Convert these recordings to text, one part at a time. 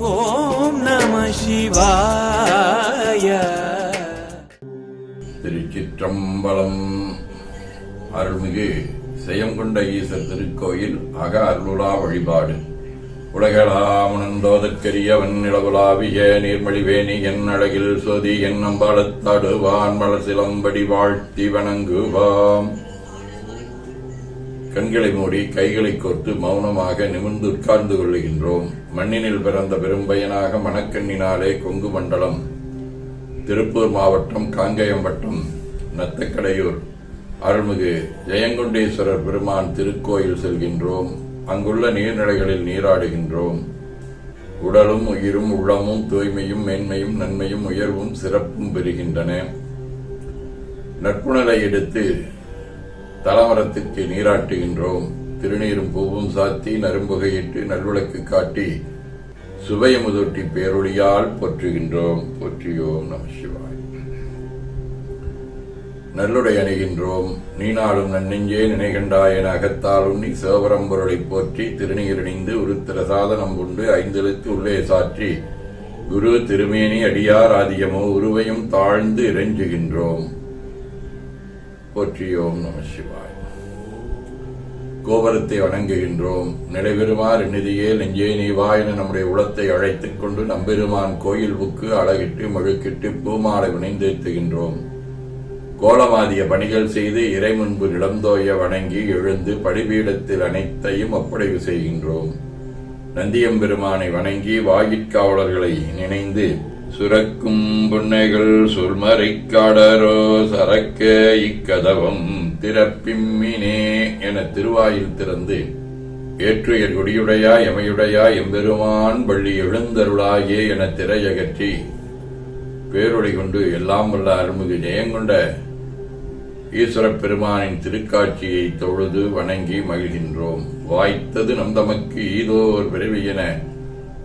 ஓம் நம சிவாய. திருச்சிற்றம்பலம். அருள்மிகு செயங்கொண்ட ஈசர் திருக்கோயில் அக அருளுலா வழிபாடு. உலகளாமணந்தோதற்கரியவன் நிலவுலாவிய நீர்மொழிவேணி என் அழகில் சொதி என் அம்பாளத்தாடுவான் மலசிலம்படி வாழ்த்தி வணங்குவாம். கண்களை மூடி கைகளை கோர்த்து மௌனமாக நிமிர்ந்து உட்கார்ந்து கொள்ளுகின்றோம். மண்ணினில் பிறந்த பெரும்பயனாக மணக்கண்ணினாலே கொங்கு மண்டலம் திருப்பூர் மாவட்டம் காங்கயம் வட்டம் நத்தக்கடையூர் அருள்மிகு ஜெயங்கொண்டேஸ்வரர் பெருமான் திருக்கோயில் செல்கின்றோம் அங்குள்ள நீர்நிலைகளில் நீராடுகின்றோம். உடலும் உயிரும் உள்ளமும் தூய்மையும் மேன்மையும் நன்மையும் உயர்வும் சிறப்பும் பெறுகின்றன. நட்புணரை எடுத்து தலமரத்திற்கு நீராட்டுகின்றோம். திருநீரும் பூவும் சாத்தி நரும்புகையிட்டு நல்விளக்கு காட்டி சுபயமுதொட்டி பேரொழியால் போற்றுகின்றோம். போற்றியோம் நம சிவாய். நல்லுடை அணிகின்றோம். நீனாலும் நன்னெஞ்சே நினைகண்டாய் என அகத்தாலும் நீ சிவபரம்பொருளை போற்றி திருநீரணிந்து உருத்திர சாதனம் கொண்டு ஐந்தெழுத்து உள்ளே சாற்றி குரு திருமேனி அடியார் ஆதியமோ உருவையும் தாழ்ந்து இறைஞ்சுகின்றோம். போற்றியோம் நம சிவாய். கோபுரத்தை வணங்குகின்றோம். நிலைபெறுமாறு நிதியே நெஞ்சே நீவா என நம்முடைய உளத்தை அழைத்துக் கொண்டு நம்பெருமான் கோயில் புக்கு அழகிட்டு மழுக்கிட்டு பூமாலை வினைந்தேத்துகின்றோம். கோலமாதிய பணிகள் செய்து இறை முன்பு நிலந்தோய வணங்கி எழுந்து படிபீடத்தில் அனைத்தையும் ஒப்படைவு செய்கின்றோம். நந்தியம்பெருமானை வணங்கி வாயிற்காவலர்களை நினைந்து சுரக்கும் புன்னைகள் சொல்மறை காடரோ சரக்க இக்கதவம். திறப்பிம்மினே என திருவாயில் திறந்து ஏற்றுயர் கொடியுடையா எமையுடையா எம்பெருமான் பள்ளி எழுந்தருளாயே என திரையகற்றி பேரொழி கொண்டு எல்லாம் வல்ல அருள்மிகு ஜெயங்கொண்ட ஈஸ்வரப் பெருமானின் திருக்காட்சியை தொழுது வணங்கி மகிழ்கின்றோம். வாய்த்தது நம் தமக்கு ஈதோர் பிறவி என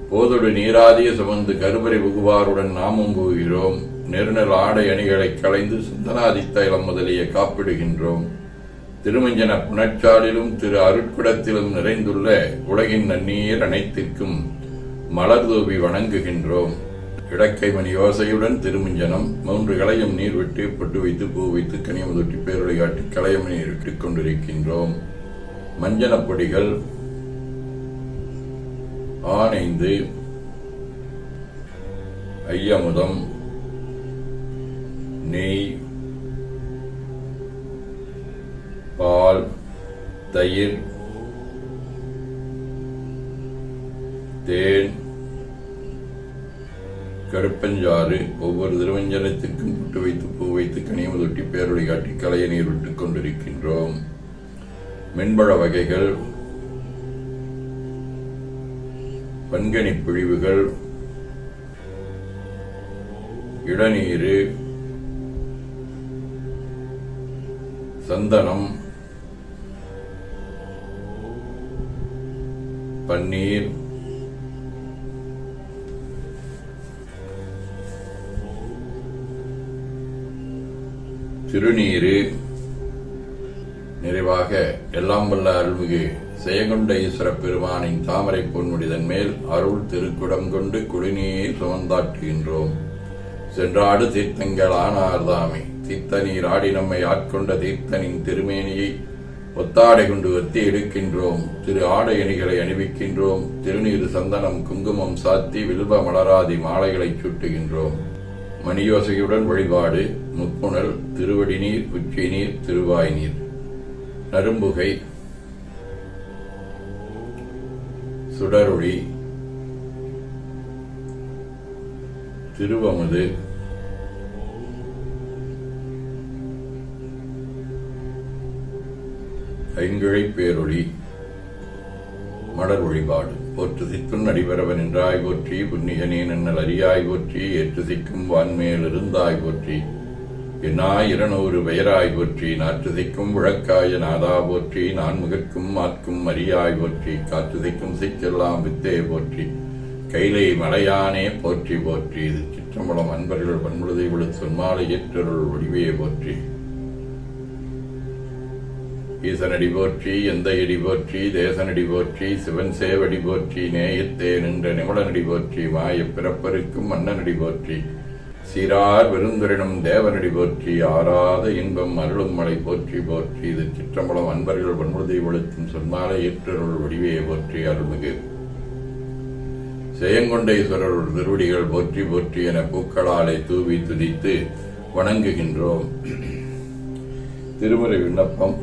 போதொடு நீராதிய சுமந்து கருவறை புகுவாருடன் நாமும் புகுகிறோம். நெருநல் ஆடை அணிகளை களைந்து சுந்தனாதி தைலம் முதலிய காப்பிடுகின்றோம். திருமஞ்சன புனச்சாலிலும் திரு அருட்குடத்திலும் நிறைந்துள்ள உலகின் நன்னீர் அனைத்திற்கும் மலர் தூவி வணங்குகின்றோம். இடக்கை மணி யோசையுடன் திருமஞ்சனம் மூன்று களையும் நீர் விட்டு பொட்டு வைத்து பூ வைத்து கனியமுதொட்டி பேரொழி காட்டி களையம் நீர் விட்டு கொண்டிருக்கின்றோம். மஞ்சனப் பொடிகள் ஆனைந்து ஐயமுதம் நெய் பால் தயிர் தேன் கருப்பஞ்சாறு ஒவ்வொரு திருவஞ்சனத்திற்கும் புட்டு வைத்து பூ வைத்து கனிமதொட்டி பேரொழி காட்டி கலைய நீர் விட்டுக் கொண்டிருக்கின்றோம். மென்பழ வகைகள் பன்கனி பிழிவுகள் இளநீரு சந்தனம். பன்னீர். திருநீரு. நிறைவாக எல்லாம் வல்ல அருள்மிகு செயகுண்ட ஈஸ்வர பெருமானின் தாமரை பொன்முடிதன் மேல் அருள் திருக்குடம் கொண்டு குடிநீர் சுமந்தாற்றுகின்றோம். சென்றாடு தீர்த்தங்கள் ஆனார்தாமே. தீர்த்தநீர் ஆடி நம்மை ஆட்கொண்ட தீர்த்தனின் திருமேனியை ஒத்தாடை கொண்டு ஒத்தி எடுக்கின்றோம். திரு ஆடை அணிகளை அணிவிக்கின்றோம். திருநீர் சந்தனம் குங்குமம் சாத்தி வில்வ மலராதி மாலைகளை சூட்டுகின்றோம். மணியோசையுடன் வழிபாடு முப்புணல் திருவடி நீர் உச்சி நீர் திருவாய் நீர். நரும்புகை. சுடரொளி. திருவமுது. ஐங்கிழை பேரொழி மலர் வழிபாடு போற்று சித்துன் அடிபரவன் என்றாய் போற்றி புண்ணியனே நன்னல் அறியாய் போற்றி ஏற்று சிக்கும் வான்மேல் இருந்தாய் போற்றி. என்னாய் இருநூறு பெயராய் போற்றி நாற்று சிக்கும் விளக்காய நாதா போற்றி நான் முகற்கும் மாற்கும் அரியாய் போற்றி காற்று சிக்கும் சிக்கெல்லாம் வித்தே போற்றி. கைலை மலையானே போற்றி போற்றி இது சிற்றம்பலம் அன்பர்கள் பண்புழுதை விழு சொன்மாலை ஏற்றருள் வடிவே போற்றி. ஈசனடி போற்றி எந்த இடி போற்றி தேசனடி போற்றி சிவன் சேவடி போற்றி நேயத்தே நின்ற நிமலனடி போற்றி மாய பிறப்பருக்கும் மன்னனடி போற்றி. சீரார் விருந்துரினும் தேவனடி போற்றி ஆறாத இன்பம் அருளும் மலை போற்றி போற்றி. இது சிற்றம்பலம் அன்பர்கள் வன்முறுதி ஒழுத்தும் சொன்னாலே ஏற்றருள் வடிவையை போற்றி அருள்மிகு. செயங்கொண்டேஸ்வரர் திருவடிகள் போற்றி போற்றி என பூக்களாலை தூவி துதித்து வணங்குகின்றோம். திருமுறை விண்ணப்பம்.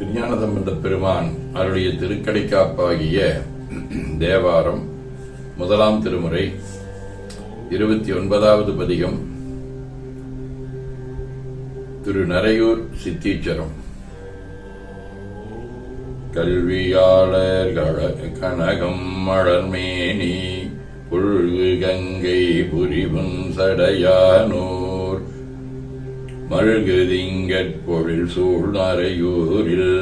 திருஞான சம்பந்த பெருமான் அருளிய திருக்கடைக்காப்பாகிய தேவாரம் முதலாம் திருமுறை இருபத்தி ஒன்பதாவது பதிகம் திரு நரையூர் சித்தீச்சரம். கல்வியாளர் கனகம் மலர்மேனி புல்கு கங்கை புரிவும் சடையானோ மல்குதிங்கற் பொழில் சூழ்நரையூரில்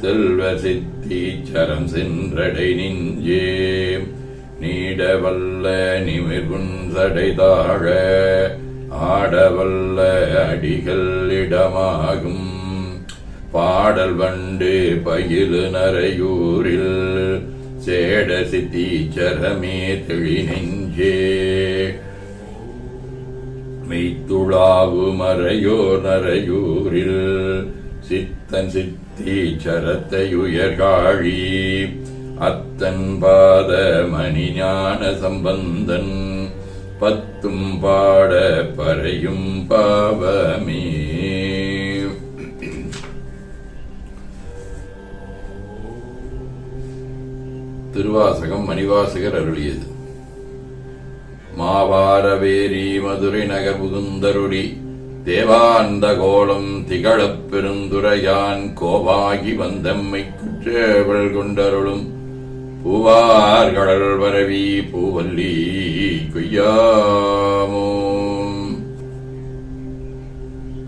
செல்வ சித்தீச்சரம் சென்றடை நெஞ்சே நீடவல்ல நிமிர்வுன் தாழ ஆடவல்ல அடிகள் இடமாகும். பாடல் வண்டு பயிலு நரையூரில் சேட சித்தீச்சரமே தெளி நெஞ்சே மெய்த்துளாவு மறையோ நரையூரில் சித்தன் சித்தி சரத்தையுயர்காழி அத்தன் பாத மணி ஞான சம்பந்தன். பத்தும் பாட பறையும் பாவமே. திருவாசகம் மணிவாசகர் அருளியது. மாவாரவேரி மதுரை நகர் புகுந்தருடி தேவாந்த கோலம் திகழப் பெருந்துரையான் கோவாகி வந்தம்மை குற்றேவள் கொண்டருளும். பூவார் கடல் வரவி பூவல்லி கொய்யாமோ.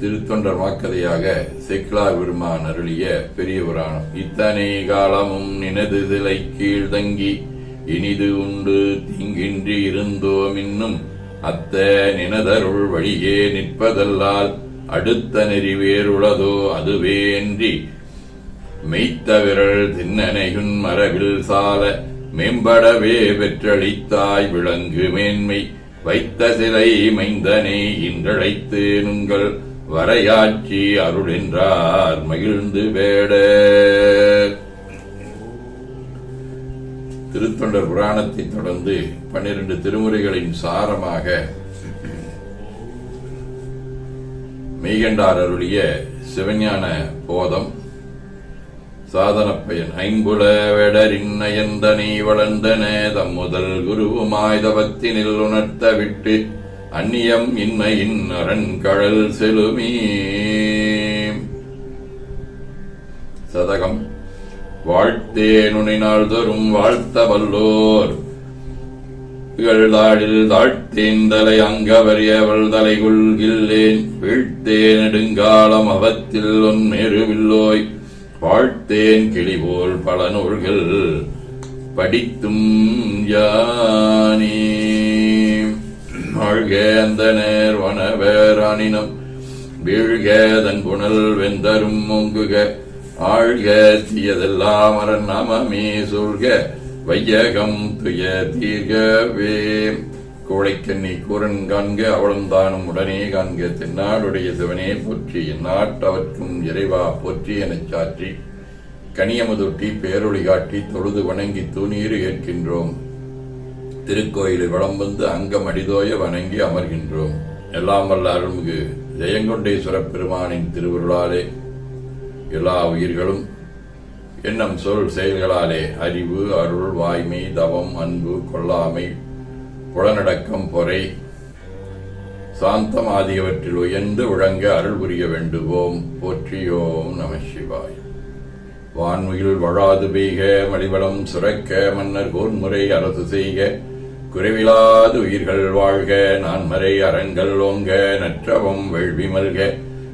திருத்தொண்டர் வாக்கதையாக செக்லா பெருமான் அருளிய பெரிய புராணம் இத்தனை காலமும் நினது சிலை கீழ் தங்கி இனிது உண்டு திங்கின்றி இருந்தோம் இன்னும். அத்த நினதருள் வழியே நிற்பதல்லால் அடுத்த நெறி வேறுளதோ அதுவேன்றி மெய்த்த விரல் தின்னனையுன் மரபில் சால மேம்படவே பெற்றளித்தாய் விளங்கு மேன்மை. வைத்த சிலை மைந்தனை இன்றழைத்து நுங்கள் வரையாட்சி அருளென்றார் மகிழ்ந்து வேட. திருத்தொண்டர் புராணத்தை தொடர்ந்து பன்னிரண்டு திருமுறைகளின் சாரமாக மெய்கண்டார் அருளிய சிவஞான போதம் சாதன பயன் ஐம்புல வெடரின்னயந்தனை வளர்ந்தன தம் முதல் குருவுமாய் தவத்தினில் உணர்த்த விட்டு அந்நியம் இன்னையின் அரண்கழல் செலுமே. சதகம். வாழ்த்தேனுனை நாள்தோறும் வாழ்த்த வல்லோர் தாழில் தாழ்த்தேந்தலை அங்கவரியவள் தலை கொள்கில்லேன் வீழ்த்தேன் நெடுங்காலம் அவத்தில் ஒன்னெருவில்லோய் வாழ்த்தேன் கிளிபோல் பல நூல்கள் படித்தும் யானே. வாழ்க அந்த நேர் வனவேரானினம் வீழ்க தன் புனல் வெந்தரும் மூங்குக ஆழ்க தீயதெல்லாம் அரண் நாமமே சொல்க வையகம் துய தீர்கவே. கோழைக்கண்ணி கூரன் காண்க அவளும் தானும் உடனே காண்க தென்னாடுடைய சிவனே போற்றி நாட்டவர்க்கும் இறைவா போற்றி எனச் சாற்றி. கனியமுதொட்டி பேரொழி காட்டி தொழுது வணங்கி தூணீறு ஏற்கின்றோம். திருக்கோயிலில் வளம் வந்து அங்கம் அடிதோய வணங்கி அமர்கின்றோம். எல்லாம் வல்ல அருள்மிகு ஜெயங்கொண்டேஸ்வர பெருமானின் திருவருளாலே. எல்லா உயிர்களும். எண்ணம் சொல் செயல்களாலே அறிவு அருள் வாய்மை தவம் அன்பு கொல்லாமை புலனடக்கம் பொறை. சாந்தம் ஆகியவற்றில் உயர்ந்து விளங்க அருள் புரிய வேண்டுவோம். போற்றியோம் நம சிவாய். வான்மையில் வழாது பெய்க மலிவளம் சுரக்க மன்னர் கோன்முறை அரசு செய்க. குறைவிலாது உயிர்கள் வாழ்க நான்மறை அறங்கள் ஓங்க நற்றவம் வெள்வி மல்க.